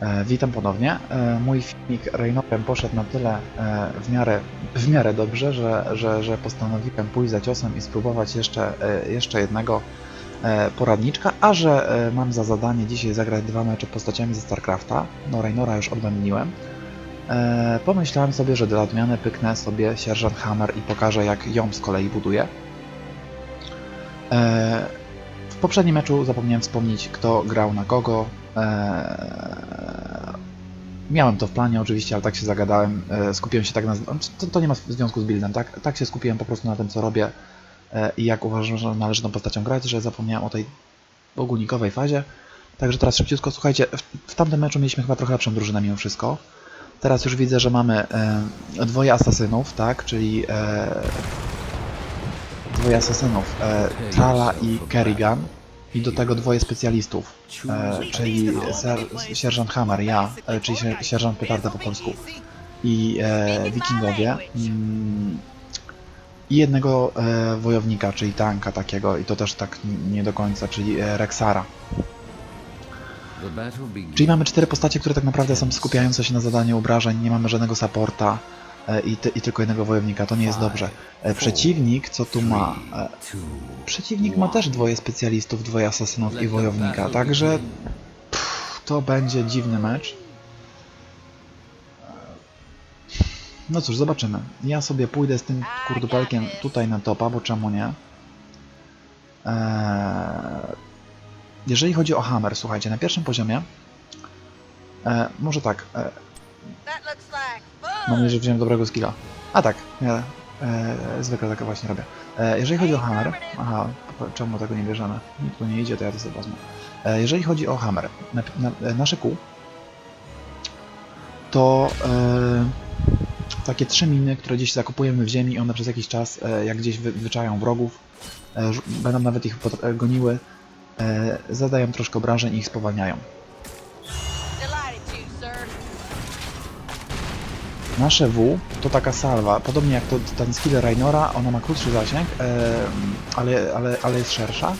E, witam ponownie. E, mój filmik Reynorem poszedł na tyle e, w, miarę, w miarę dobrze, że, że, że postanowiłem pójść za ciosem i spróbować jeszcze, e, jeszcze jednego e, poradniczka, a że e, mam za zadanie dzisiaj zagrać dwa mecze postaciami ze StarCrafta, no Reynora już odbędniłem, e, pomyślałem sobie, że dla odmiany pyknę sobie sierżant Hammer i pokażę jak ją z kolei buduję. E, w poprzednim meczu zapomniałem wspomnieć, kto grał na kogo. Eee, miałem to w planie oczywiście, ale tak się zagadałem. Eee, skupiłem się tak na. To, to nie ma związku z buildem, tak? Tak się skupiłem po prostu na tym, co robię eee, i jak uważam, że należy tą postacią grać, że zapomniałem o tej ogólnikowej fazie. Także teraz szybciutko, słuchajcie, w, w tamtym meczu mieliśmy chyba trochę lepszą drużynę mimo wszystko. Teraz już widzę, że mamy e, dwoje asasynów, tak? Czyli e, dwoje asasynów, e, Tala i Kerrigan. I do tego dwoje specjalistów, e, czyli ser, sierżant Hammer, ja, e, czyli sier- sierżant Petarda po polsku i e, wikingowie mm, i jednego e, wojownika, czyli tanka takiego i to też tak nie do końca, czyli e, Rexara. Czyli mamy cztery postacie, które tak naprawdę są skupiające się na zadaniu obrażeń, nie mamy żadnego supporta i, ty, i tylko jednego wojownika, to nie jest dobrze. E, przeciwnik, co tu ma? E, Przeciwnik ma też dwoje specjalistów, dwoje asasynów i wojownika, także pff, to będzie dziwny mecz. No cóż, zobaczymy. Ja sobie pójdę z tym kurdupelkiem tutaj na topa, bo czemu nie? Eee, jeżeli chodzi o hammer, słuchajcie, na pierwszym poziomie e, może tak, e, Mam nadzieję, że wziąłem dobrego skilla. A tak, ja e, zwykle tak właśnie robię. E, jeżeli chodzi o hammer, aha, czemu tego nie bierzemy? Nikt tu nie idzie, to ja to sobie wezmę. E, jeżeli chodzi o hammer, na, na, e, nasze kół, to e, takie trzy miny, które gdzieś zakupujemy w ziemi, one przez jakiś czas, e, jak gdzieś wy, wyczają wrogów, e, będą nawet ich e, goniły, e, zadają troszkę obrażeń i ich spowalniają. Nasze W to taka salwa, podobnie jak to, ten skill Rainora, ona ma krótszy zasięg, e, ale, ale, ale jest szersza.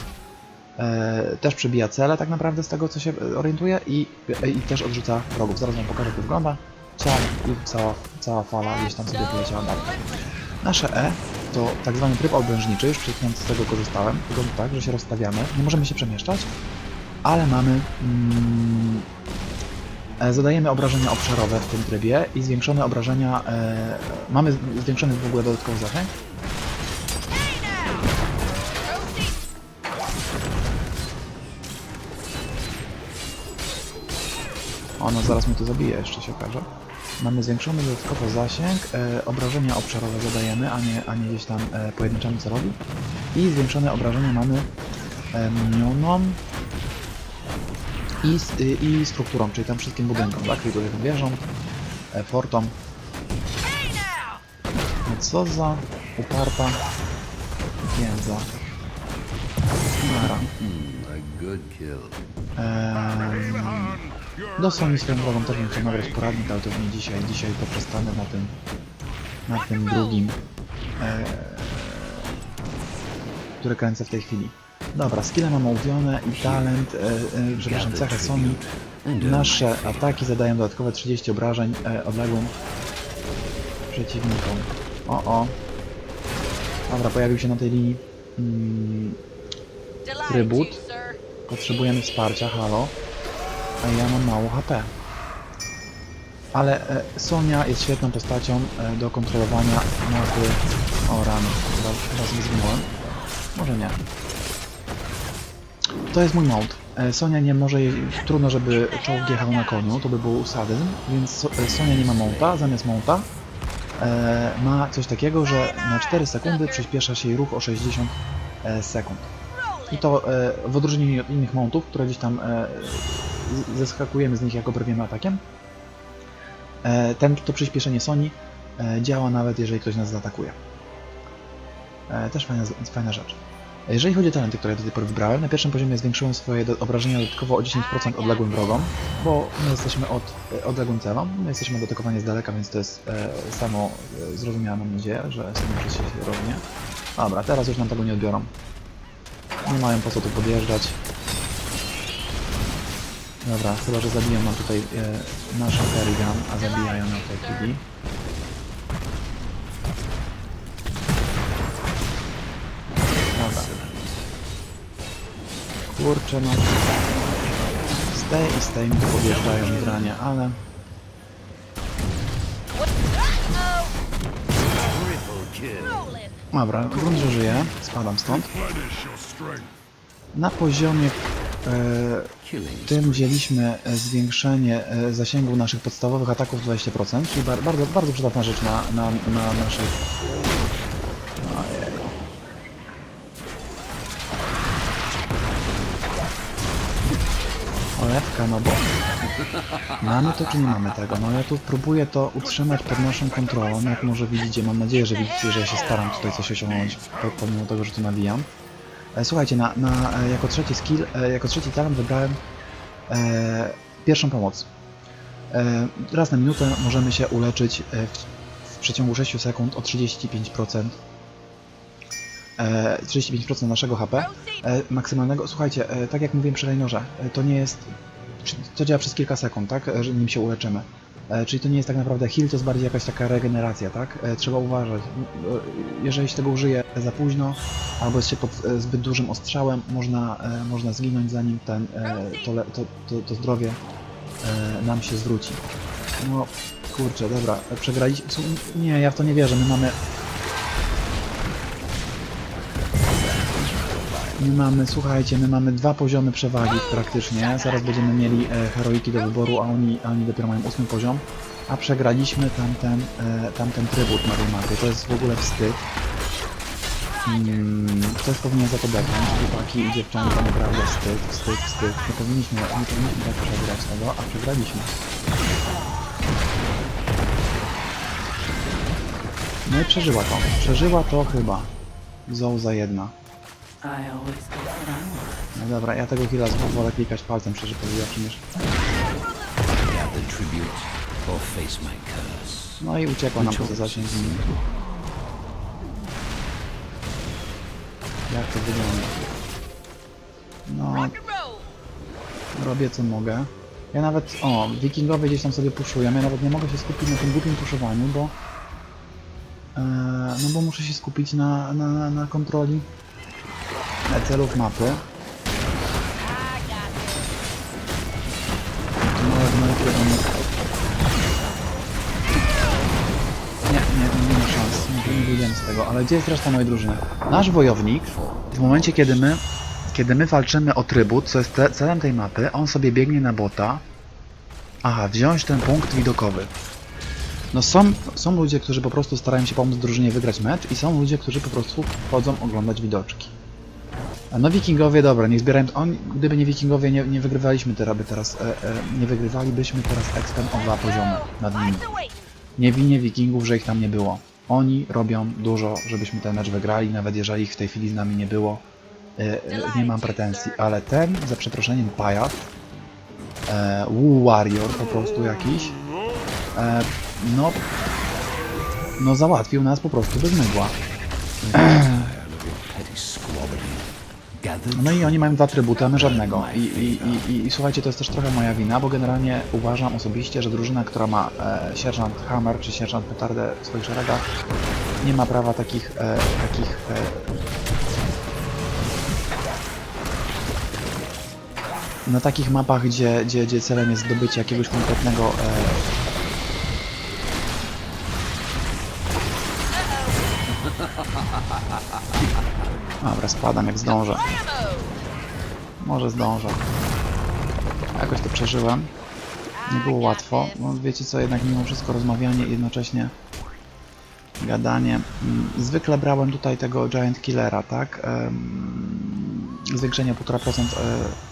E, też przebija cele tak naprawdę z tego co się orientuje i, i też odrzuca wrogów. Zaraz wam pokażę jak to wygląda. Ciao i cała, cała fala gdzieś tam sobie poleciała dalej. Nasze E to tak zwany tryb obrężniczy, już przed chwilą z tego korzystałem. Wygląda tak, że się rozstawiamy, nie możemy się przemieszczać, ale mamy mm, E, Zadajemy obrażenia obszarowe w tym trybie i zwiększone obrażenia. E, mamy zwiększony w ogóle dodatkowy zasięg. Ono zaraz mnie tu zabije, jeszcze się okaże. Mamy zwiększony dodatkowo zasięg, e, obrażenia obszarowe zadajemy, a nie, a nie gdzieś tam e, pojedynczemu celowi. I zwiększone obrażenia mamy e, i, y, i strukturą, czyli tam wszystkim budynkom, tak? Czyli tutaj wieżą, e, fortom. No co za uparta jędza. Nara. Ehm, do Sony swoją drogą też chciał nagrać poradnik, ale to nie dzisiaj. Dzisiaj poprzestanę na tym, na tym drugim, e, który kręcę w tej chwili. Dobra, skille mamy omówione i talent, e, e, przepraszam, cechę Sony. Nasze ataki zadają dodatkowe 30 obrażeń e, odległym przeciwnikom. O, o. Dobra, pojawił się na tej linii mm, Trybut. Potrzebujemy wsparcia, halo. A ja mam mało HP. Ale e, Sonia jest świetną postacią e, do kontrolowania mapy. O rany, chyba teraz nie zginąłem. Może nie. To jest mój mount. E, Sonia nie może, je- trudno żeby czołg jechał na koniu, to by był sadyzm, więc e, Sonia nie ma mounta, zamiast mounta e, ma coś takiego, że na 4 sekundy przyspiesza się jej ruch o 60 e, sekund. I to w odróżnieniu od innych mountów, które gdzieś tam zeskakujemy z nich jak obrwiemy atakiem, ten, to przyspieszenie Sony działa nawet jeżeli ktoś nas zaatakuje. Też fajna, fajna rzecz. Jeżeli chodzi o talenty, które do tej pory wybrałem, na pierwszym poziomie zwiększyłem swoje obrażenia dodatkowo o 10% odległym wrogom, bo my jesteśmy od e, odległym celom, my jesteśmy dotykowanie z daleka, więc to jest e, samo e, zrozumiałe, mam nadzieję, że przez się rozumie. Dobra, teraz już nam tego nie odbiorą. Nie mają po co tu podjeżdżać. Dobra, chyba, że zabiją nam tutaj e, nasze Kerrigan, a zabijają na tej chwili. Kurczę no. Tej i tej mi podjeżdżają granie, ale... Dobra, grunt, że żyje. Spadam stąd. Na poziomie e, Killing. tym wzięliśmy e, zwiększenie e, zasięgu naszych podstawowych ataków 20%, czyli bar bardzo, bardzo przydatna rzecz na, na, na naszych... Ojej. Olewka, no bo... Mamy to czy nie mamy tego? No ja tu próbuję to utrzymać pod naszą kontrolą, jak może widzicie, mam nadzieję, że widzicie, że ja się staram tutaj coś osiągnąć, po- pomimo tego, że tu nawijam. E, Słuchajcie, na, na, e, jako trzeci skill, e, jako trzeci talent wybrałem e, pierwszą pomoc. E, raz na minutę możemy się uleczyć w, w przeciągu 6 sekund o 35%. E, 35% naszego HP e, maksymalnego. Słuchajcie, e, tak jak mówiłem przy Rainorze, e, to nie jest. To działa przez kilka sekund, tak? E, nim się uleczymy. Czyli to nie jest tak naprawdę heal, to jest bardziej jakaś taka regeneracja, tak? Trzeba uważać. Jeżeli się tego użyje za późno, albo jest się pod zbyt dużym ostrzałem, można, można zginąć zanim ten, to, to, to, to zdrowie nam się zwróci. No kurczę, dobra, przegraliśmy. Nie, ja w to nie wierzę. My mamy. My mamy, słuchajcie, my mamy dwa poziomy przewagi praktycznie. Zaraz będziemy mieli e, heroiki do wyboru, a oni, a oni dopiero mają ósmy poziom. A przegraliśmy tamten, e, tamten trybut tej mapie. To jest w ogóle wstyd. Mm, ktoś powinien za to beknąć, chłopaki i dziewczęta, naprawdę wstyd, wstyd, wstyd. Nie powinniśmy, nie powinniśmy tak przegrać tego, a przegraliśmy. No i przeżyła to. Przeżyła to chyba. Zouza jedna. No dobra, ja tego chwila wolę klikać palcem, szczerze powiedziawszy. No i uciekła nam poza zasięg. Jak to wygląda? No, robię co mogę. Ja nawet, o, wikingowie gdzieś tam sobie puszują, ja nawet nie mogę się skupić na tym głupim puszowaniu, bo... E, no bo muszę się skupić na, na, na kontroli celów mapy. No, no, Nie, nie, nie ma szans. Nie, nie wyjdziemy z tego. Ale gdzie jest reszta mojej drużyny? Nasz wojownik, w momencie kiedy my, kiedy my walczymy o trybut, co jest celem tej mapy, on sobie biegnie na bota. Aha, wziąć ten punkt widokowy. No są, są ludzie, którzy po prostu starają się pomóc drużynie wygrać mecz i są ludzie, którzy po prostu chodzą oglądać widoczki. A no wikingowie, dobra, nie zbierają... On, gdyby nie wikingowie, nie, nie wygrywaliśmy teraz, teraz e, e, nie wygrywalibyśmy teraz expem o dwa poziomy nad nimi. Nie winię wikingów, że ich tam nie było. Oni robią dużo, żebyśmy ten mecz wygrali, nawet jeżeli ich w tej chwili z nami nie było. E, e, nie mam pretensji, ale ten, za przeproszeniem, pajac, e, Wu Warrior po prostu jakiś, e, no, no załatwił nas po prostu bez mydła. No i oni mają dwa trybuty, a my żadnego. I, i, i, i, słuchajcie, to jest też trochę moja wina, bo generalnie uważam osobiście, że drużyna, która ma e, sierżant Hammer czy sierżant Petardę w swoich szeregach, nie ma prawa takich, e, takich e, na takich mapach, gdzie, gdzie, gdzie celem jest zdobycie jakiegoś konkretnego e, Spadam jak zdążę. Może zdążę. Jakoś to przeżyłem. Nie było łatwo. No wiecie co, jednak mimo wszystko rozmawianie i jednocześnie gadanie. Mm, Zwykle brałem tutaj tego Giant Killera, tak? Zwiększenie 1,5% e,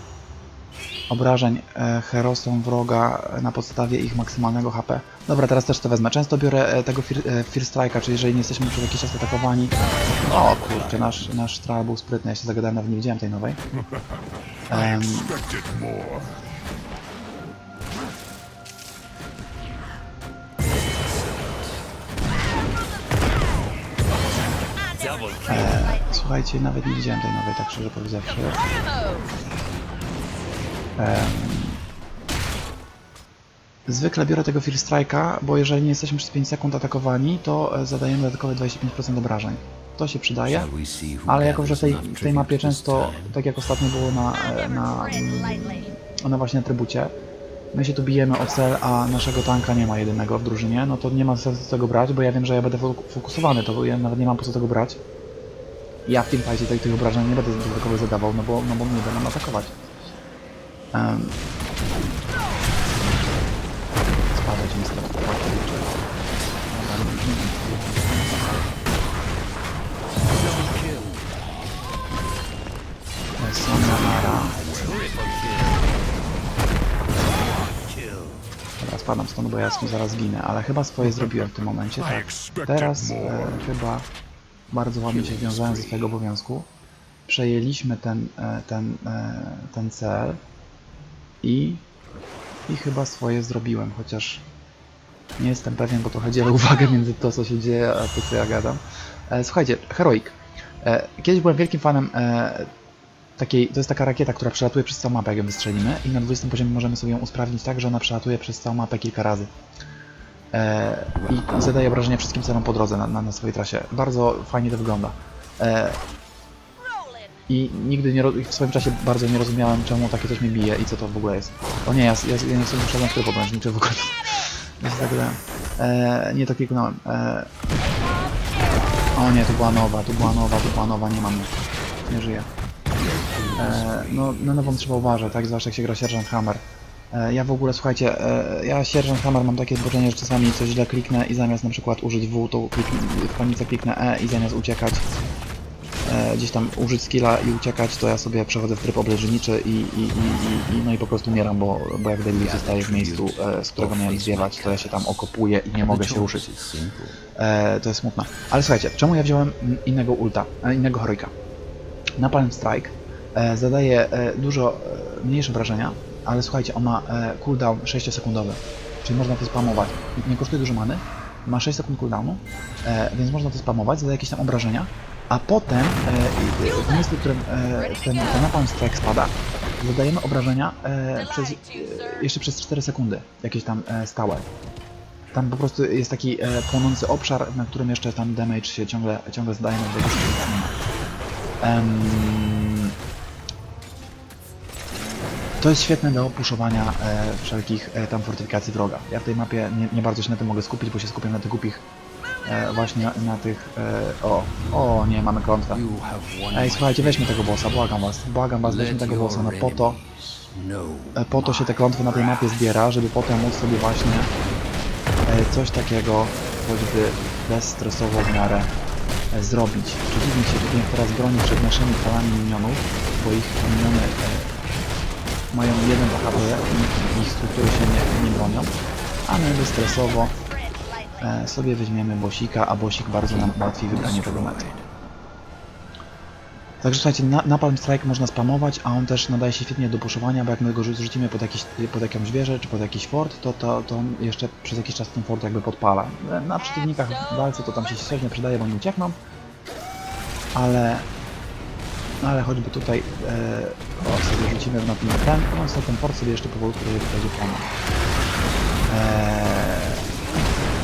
obrażeń e, herosom wroga na podstawie ich maksymalnego HP. Dobra, teraz też to wezmę. Często biorę e, tego Fear, e, Fear Strike'a, czyli jeżeli nie jesteśmy przez jakiś czas atakowani. O kurczę, nasz, nasz trial był sprytny, ja się zagadałem, nawet nie widziałem tej nowej. Em, e, słuchajcie, nawet nie widziałem tej nowej, tak szczerze powiedziawszy. Zwykle biorę tego Fear Strike'a, bo jeżeli nie jesteśmy przez 5 sekund atakowani, to e, zadajemy dodatkowe 25% obrażeń. To się przydaje, ale jako, że w tej, w tej mapie często, tak jak ostatnio było na, e, na, na właśnie atrybucie, my się tu bijemy o cel, a naszego tanka nie ma jedynego w drużynie, no to nie ma sensu tego brać, bo ja wiem, że ja będę fok- fokusowany, to ja nawet nie mam po co tego brać. Ja w tym fajcie tych, tych obrażeń nie będę dodatkowo zadawał, no bo, no bo mnie będą atakować. Um, spadać mi. Dobra, spadam stąd, bo ja tu zaraz ginę, ale chyba swoje zrobiłem w tym momencie. Tak. Teraz e, chyba bardzo ładnie się wiązałem ze swojego obowiązku. Przejęliśmy ten, e, ten, e, ten cel i, i chyba swoje zrobiłem, chociaż nie jestem pewien, bo trochę dzielę uwagę między to, co się dzieje, a to, co ja gadam. E, słuchajcie, Heroic. E, kiedyś byłem wielkim fanem e, takiej, to jest taka rakieta, która przelatuje przez całą mapę, jak ją wystrzelimy i na 20 poziomie możemy sobie ją usprawnić tak, że ona przelatuje przez całą mapę kilka razy. E, I zadaje obrażenia wszystkim celom po drodze na, na, na swojej trasie. Bardzo fajnie to wygląda. I nigdy nie, w swoim czasie bardzo nie rozumiałem, czemu takie coś mnie bije i co to w ogóle jest. O nie, ja, ja, ja nie wszedłem w tryb obręczniczy w ogóle. Ja się zagadałem. E, nie to kliknąłem. E, o nie, tu była nowa, tu była nowa, tu była nowa, nie mam. Nie żyję. E, no, na nową trzeba uważać, tak? Zwłaszcza jak się gra Sierżant Hammer. E, ja w ogóle, słuchajcie, e, ja Sierżant Hammer mam takie zboczenie, że czasami coś źle kliknę i zamiast na przykład użyć W, to kliknę, w kliknę E i zamiast uciekać, e, gdzieś tam użyć skilla i uciekać, to ja sobie przechodzę w tryb obleżniczy i, i, i, i, no i po prostu umieram, bo, bo jak Debil zostaje w miejscu, e, z którego miałem zwiewać, to ja się tam okopuję i nie mogę się ruszyć. E, to jest smutne. Ale słuchajcie, czemu ja wziąłem innego ulta, innego heroika? Napalm Strike zadaje dużo mniejsze wrażenia, ale słuchajcie, on ma cooldown 6-sekundowy, czyli można to spamować. Nie kosztuje dużo many, ma 6 sekund cooldownu, więc można to spamować, zadaje jakieś tam obrażenia, a potem e, w miejscu, w którym e, ten, ten Napalm Strike spada, zadajemy obrażenia e, przez, e, jeszcze przez 4 sekundy, jakieś tam e, stałe. Tam po prostu jest taki e, płonący obszar, na którym jeszcze tam damage się ciągle, ciągle zdaje na tego um, To jest świetne do puszowania e, wszelkich e, tam fortyfikacji wroga. Ja w tej mapie nie, nie bardzo się na tym mogę skupić, bo się skupiam na tych głupich e, właśnie na tych... E, o, o nie, mamy won Ej, słuchajcie, weźmy tego bossa, błagam was, błagam was, weźmy tego bossa, no po to, e, po to się te klątwy na tej mapie zbiera, żeby potem móc sobie właśnie e, coś takiego choćby bezstresowo w miarę e, zrobić. Przeciwnik się tutaj teraz broni przed naszymi falami minionów, bo ich miniony e, mają jeden HP i ich struktury się nie, nie bronią, a my bezstresowo sobie weźmiemy bosika, a bosik bardzo nam ułatwi wygranie tego meczu. Także słuchajcie, na, Napalm Strike można spamować, a on też nadaje się świetnie do puszowania, bo jak my go rzu- rzucimy pod, jakiś, pod jakąś wieżę czy pod jakiś fort, to, to, to on jeszcze przez jakiś czas ten fort jakby podpala. E, Na przeciwnikach w walce to tam się średnio przydaje, bo oni uciekną, ale, ale choćby tutaj e, o, sobie rzucimy na ten, ten, sobie ten fort sobie jeszcze powolutku będzie będzie płonął.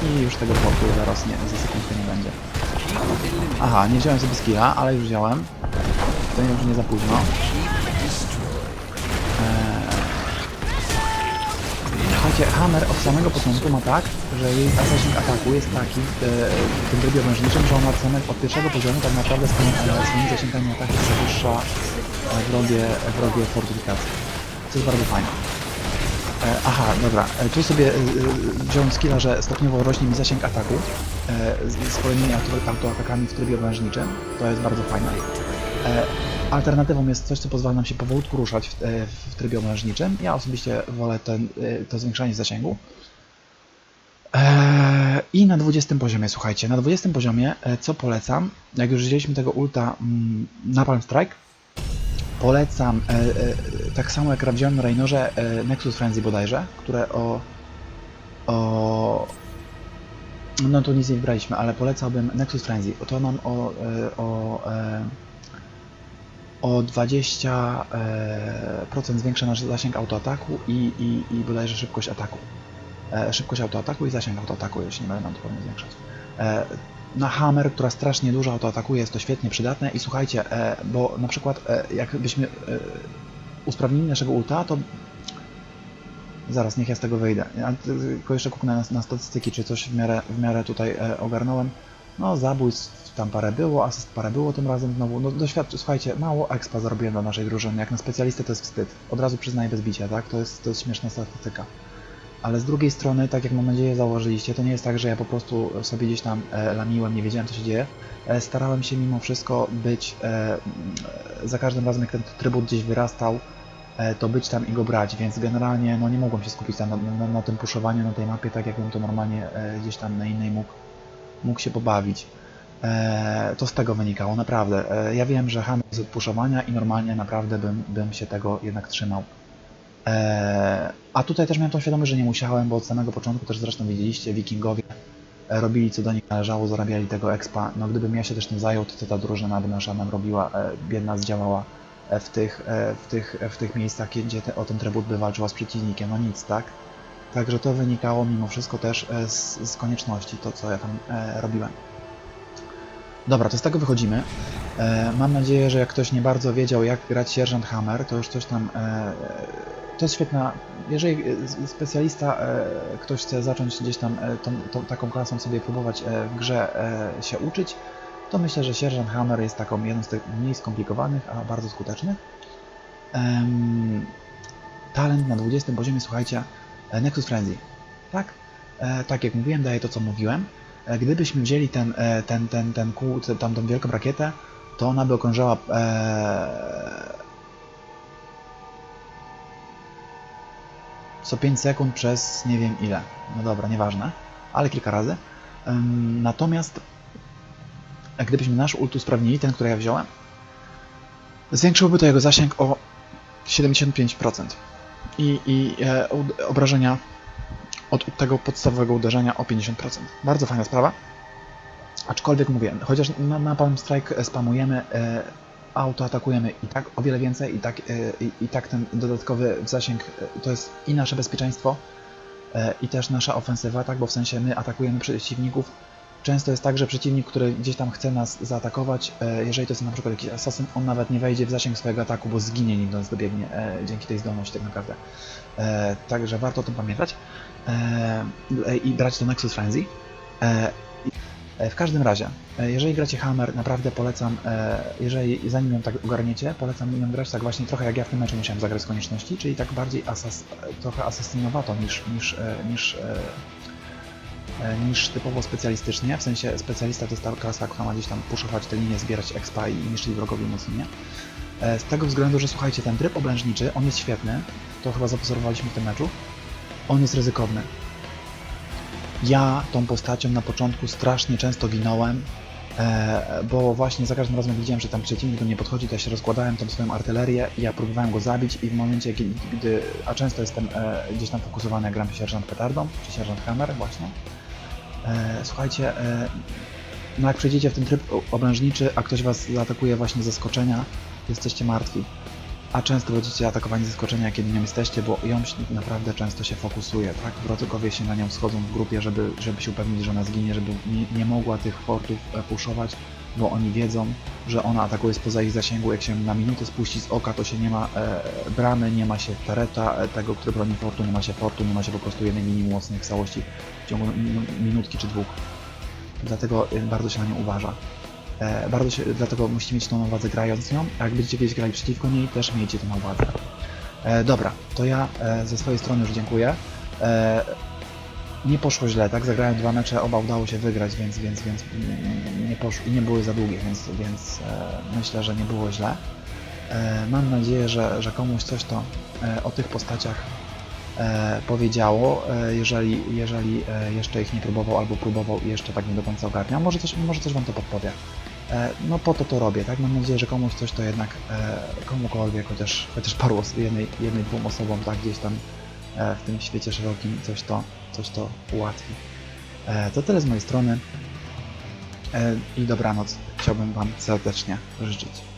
I już tego fortu zaraz nie, za sekundkę nie będzie. Aha, nie wziąłem sobie skilla, ale już wziąłem. To już nie za późno. Eee, Słuchajcie, Hammer od samego początku ma tak, że jej zasięg ataku jest taki e, w tym trybie wężniczym, że od, samego, od pierwszego poziomu tak naprawdę swoim, e, swoimi zasięgami ataku przewyższa e, wrogie, wrogie fortyfikacje. Co jest bardzo fajne. E, aha, dobra. E, tu sobie e, e, wziąłem skilla, że stopniowo rośnie mi zasięg ataku e, z, kolejnymi auto- autoatakami w trybie wężniczym. To jest bardzo fajne. Alternatywą jest coś, co pozwala nam się powolutku ruszać w, w trybie wężniczym. Ja osobiście wolę ten, to zwiększanie zasięgu. I na 20 poziomie, słuchajcie, na 20 poziomie, co polecam, jak już wzięliśmy tego ulta mm, Napalm Strike, polecam, e, e, tak samo jak na Rainorze e, Nexus Frenzy bodajże, które o, o no to nic nie wybraliśmy, ale polecałbym Nexus Frenzy. To nam o, e, o, e, o 20% zwiększa nasz zasięg autoataku i, i, i bodajże szybkość ataku. E, szybkość autoataku i zasięg autoataku, jeśli nie będę nam to pewnie zwiększać. Na Hammer, która strasznie dużo autoatakuje, jest to świetnie przydatne i słuchajcie, e, bo na przykład e, jakbyśmy e, usprawnili naszego ulta, to zaraz, niech ja z tego wyjdę. Ja tylko jeszcze kuknę na, na statystyki, czy coś w miarę, w miarę tutaj ogarnąłem. No, zabójstw tam parę było, asyst parę było tym razem znowu. No, doświadczy, słuchajcie, mało expa zarobiłem dla naszej drużyny. Jak na specjalistę to jest wstyd. Od razu przyznaję bez bicia, tak? To jest, to jest śmieszna statystyka. Ale z drugiej strony, tak jak mam nadzieję zauważyliście, to nie jest tak, że ja po prostu sobie gdzieś tam e, lamiłem, nie wiedziałem co się dzieje. E, starałem się mimo wszystko być, e, za każdym razem jak ten trybut gdzieś wyrastał, to być tam i go brać, więc generalnie no, nie mogłem się skupić na, na, na tym puszowaniu na tej mapie, tak jakbym to normalnie gdzieś tam na innej mógł, mógł się pobawić. E, to z tego wynikało, naprawdę. E, ja wiem, że ham z puszowania i normalnie naprawdę bym, bym się tego jednak trzymał. E, a tutaj też miałem tą świadomość, że nie musiałem, bo od samego początku też zresztą widzieliście, wikingowie e, robili co do nich należało, zarabiali tego expa. No gdybym ja się też tym zajął, to ta drużyna by nasza nam robiła, e, biedna zdziałała w tych, w tych, w tych miejscach, gdzie te, o ten trybut by walczyła z przeciwnikiem, no nic, tak? Także to wynikało mimo wszystko też z, z konieczności, to co ja tam robiłem. Dobra, to z tego wychodzimy. Mam nadzieję, że jak ktoś nie bardzo wiedział, jak grać Sierżant Hammer, to już coś tam. To jest świetna. Jeżeli e, specjalista, e, ktoś chce zacząć gdzieś tam e, tą, tą, taką klasą sobie próbować w grze się uczyć, to myślę, że Sierżant Hammer jest taką jedną z tych mniej skomplikowanych, a bardzo skutecznych. Talent na 20 poziomie, słuchajcie, Nexus Frenzy. Tak? Tak jak mówiłem, daje to, co mówiłem. Gdybyśmy wzięli ten, ten, ten, ten kół, te- tam tą wielką rakietę, to ona by okrążała co 5 sekund przez nie wiem ile. No dobra, nieważne, ale kilka razy. Natomiast e, gdybyśmy nasz ult usprawnili, ten, który ja wziąłem, zwiększyłby to jego zasięg o 75% i, i e, obrażenia od tego podstawowego uderzenia o 50%. Bardzo fajna sprawa. Aczkolwiek mówię, chociaż na, na Palm Strike spamujemy, e, auto atakujemy i tak o wiele więcej, i tak, e, i, i tak ten dodatkowy zasięg e, to jest i nasze bezpieczeństwo, e, i też nasza ofensywa, tak, bo w sensie my atakujemy przeciwników. Często jest tak, że przeciwnik, który gdzieś tam chce nas zaatakować, jeżeli to jest na przykład jakiś asasyn, on nawet nie wejdzie w zasięg swojego ataku, bo zginie nim nas dobiegnie dzięki tej zdolności tak naprawdę. Także warto o tym pamiętać i brać to Nexus Frenzy. E, w każdym razie, e, jeżeli gracie Hammer, naprawdę polecam, e, jeżeli zanim ją tak ogarniecie, polecam ją grać tak właśnie trochę jak ja w tym meczu musiałem zagrać z konieczności, czyli tak bardziej asas, trochę asesynowato niż, niż, niż, niż typowo specjalistycznie, w sensie specjalista to jest ta klasa, która ma gdzieś tam puszować te linie, zbierać expa i niszczyć wrogowi umocnienie. E, Z tego względu, że słuchajcie, ten tryb oblężniczy, on jest świetny, to chyba zaobserwowaliśmy w tym meczu, on jest ryzykowny. Ja tą postacią na początku strasznie często ginąłem, e, bo właśnie za każdym razem widziałem, że tam przeciwnik do mnie podchodzi, to ja się rozkładałem tam swoją artylerię ja próbowałem go zabić i w momencie, gdy, a często jestem e, gdzieś tam fokusowany, jak gram sierżant petardą, czy sierżant hammer właśnie, e, słuchajcie, no jak przejdziecie w ten tryb oblężniczy, a ktoś was zaatakuje właśnie z zaskoczenia, jesteście martwi. A często będziecie atakowani zaskoczenia, kiedy nią jesteście, bo jąśnik naprawdę często się fokusuje, tak? Wrogowie się na nią schodzą w grupie, żeby, żeby się upewnić, że ona zginie, żeby nie, nie mogła tych fortów e, puszować, bo oni wiedzą, że ona atakuje spoza ich zasięgu. Jak się na minutę spuści z oka, to się nie ma e, bramy, nie ma się tareta, e, tego, który broni fortu, nie ma się fortu, nie ma się po prostu jednej minimum mocnej w całości w ciągu min- minutki czy dwóch. Dlatego e, bardzo się na nią uważa. E, bardzo się, dlatego musicie mieć to na uwadze grając nią, a jak będziecie kiedyś grali przeciwko niej, też miejcie to na uwadze. Dobra, to ja e, ze swojej strony już dziękuję. E, nie poszło źle, tak? Zagrałem dwa mecze, oba udało się wygrać, więc, więc, więc nie poszło nie były za długie, więc, więc myślę, że nie było źle. Mam nadzieję, że, że komuś coś to o tych postaciach powiedziało, e, jeżeli, jeżeli e, jeszcze ich nie próbował albo próbował i jeszcze tak nie do końca ogarniał. Może coś, może coś Wam to podpowie. E, no po to to robię, tak? Mam nadzieję, że komuś coś to jednak, e, komukolwiek, chociaż, chociaż paru, jednej, jednej, dwóm osobom, tak? Gdzieś tam e, w tym świecie szerokim coś to, coś to ułatwi. E, to tyle z mojej strony e, i dobranoc. Chciałbym Wam serdecznie życzyć.